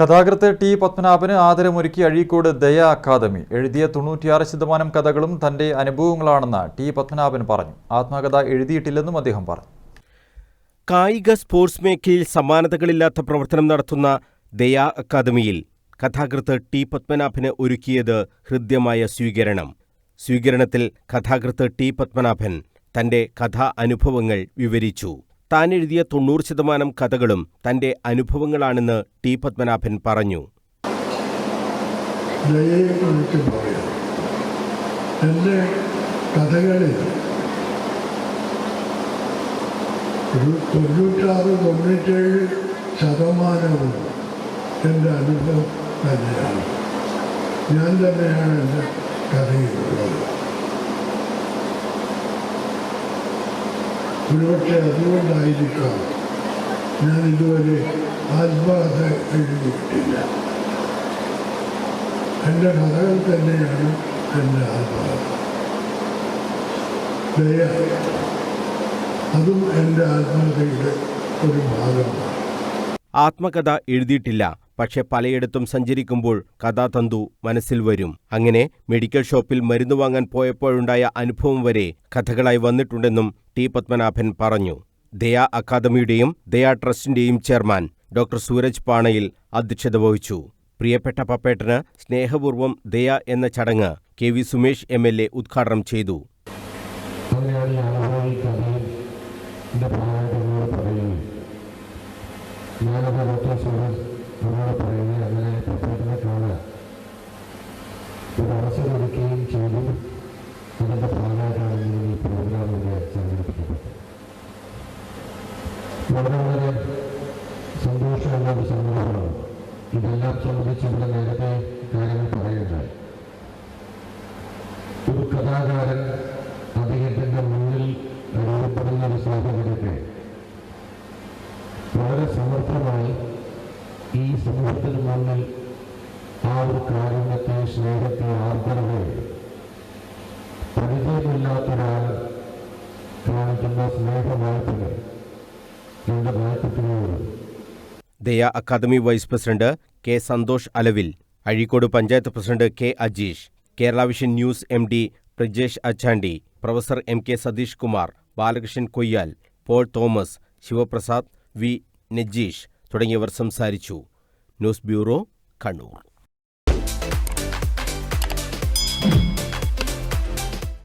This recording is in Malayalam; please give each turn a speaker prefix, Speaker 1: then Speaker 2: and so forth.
Speaker 1: കഥാകൃത്ത് ടി പത്മനാഭന് ആദരമൊരുക്കി അഴീക്കോട് ദയ അക്കാദമി. എഴുതിയ തൊണ്ണൂറ്റിയാറ് ശതമാനം കഥകളും തന്റെ അനുഭവങ്ങളാണെന്ന് ടി പത്മനാഭൻ പറഞ്ഞു. ആത്മകഥ എഴുതിയിട്ടില്ലെന്നും അദ്ദേഹം പറഞ്ഞു.
Speaker 2: കായിക സ്പോർട്സ് മേഖലയിൽ സമാനതകളില്ലാത്ത പ്രവർത്തനം നടത്തുന്ന ദയ അക്കാദമിയിൽ കഥാകൃത്ത് ടി പത്മനാഭന് ഒരുക്കിയത് ഹൃദ്യമായ സ്വീകരണം. സ്വീകരണത്തിൽ കഥാകൃത്ത് ടി പത്മനാഭൻ തന്റെ കഥാ അനുഭവങ്ങൾ വിവരിച്ചു. താൻ എഴുതിയ തൊണ്ണൂറ് ശതമാനം കഥകളും തന്റെ അനുഭവങ്ങളാണെന്ന് ടി പത്മനാഭൻ പറഞ്ഞു.
Speaker 3: എന്റെ കഥകളിൽ ഒരു തൊണ്ണൂറ്റാറ് തൊണ്ണൂറ്റേഴ് ശതമാനവും എന്റെ അനുഭവം തന്നെയാണ്. ഞാൻ തന്നെയാണ് എന്റെ കഥയിലുള്ളത്. ഒരുപക്ഷെ അതുകൊണ്ടായിരിക്കാം ഞാൻ ഇതുവരെ ആത്മാർത്ഥ എഴുതിയിട്ടില്ല. എന്റെ കഥകൾ തന്നെയാണ് എന്റെ ആത്മാർത്ഥ ദയ അതും എന്റെ ആത്മകഥയുടെ ഒരു ഭാഗമാണ്.
Speaker 2: ആത്മകഥ എഴുതിയിട്ടില്ല. പക്ഷെ പലയിടത്തും സഞ്ചരിക്കുമ്പോൾ കഥാതന്തു മനസ്സിൽ വരും. അങ്ങനെ മെഡിക്കൽ ഷോപ്പിൽ മരുന്ന് വാങ്ങാൻ പോയപ്പോഴുണ്ടായ അനുഭവം വരെ കഥകളായി വന്നിട്ടുണ്ടെന്നും ടി. പത്മനാഭൻ പറഞ്ഞു. ദയാ അക്കാദമിയുടെയും ദയാ ട്രസ്റ്റിന്റെയും ചെയർമാൻ ഡോക്ടർ സൂരജ് പാണയിൽ അധ്യക്ഷത വഹിച്ചു. പ്രിയപ്പെട്ട പപ്പേട്ടന് സ്നേഹപൂർവം ദയ എന്ന ചടങ്ങ് K. V. Sumesh M. L. A ഉദ്ഘാടനം ചെയ്തു.
Speaker 4: അങ്ങനെയാണ് വളരെ വളരെ സന്തോഷമുള്ള ഒരു സന്ദർഭമാണ് ഇതെല്ലാം സംബന്ധിച്ച് ഇവിടെ നേരത്തെ കാര്യങ്ങൾ പറയുകയുണ്ടായി ഒരു കഥാകാരൻ അദ്ദേഹത്തിന്റെ മുന്നിൽ രൂപപ്പെടുന്ന ഒരു സാഹചര്യത്തെ വളരെ സമർത്ഥമായി ഈ സമൂഹത്തിന് മുന്നിൽ ആ ഒരു കാരുണ്യത്തെ സ്നേഹത്തെ ആർദ്രതയെ
Speaker 2: Daya academy vice president K Santhosh Alavil Azhikode panchayat president K Ajeesh Kerala vision news M D Prajesh Achandi professor M K Satheesh Kumar Balakrishnan Koyyal Paul Thomas Sivaprasad V Najeesh തുടങ്ങിയവർ സംസാരിച്ചു. News bureau Kannur.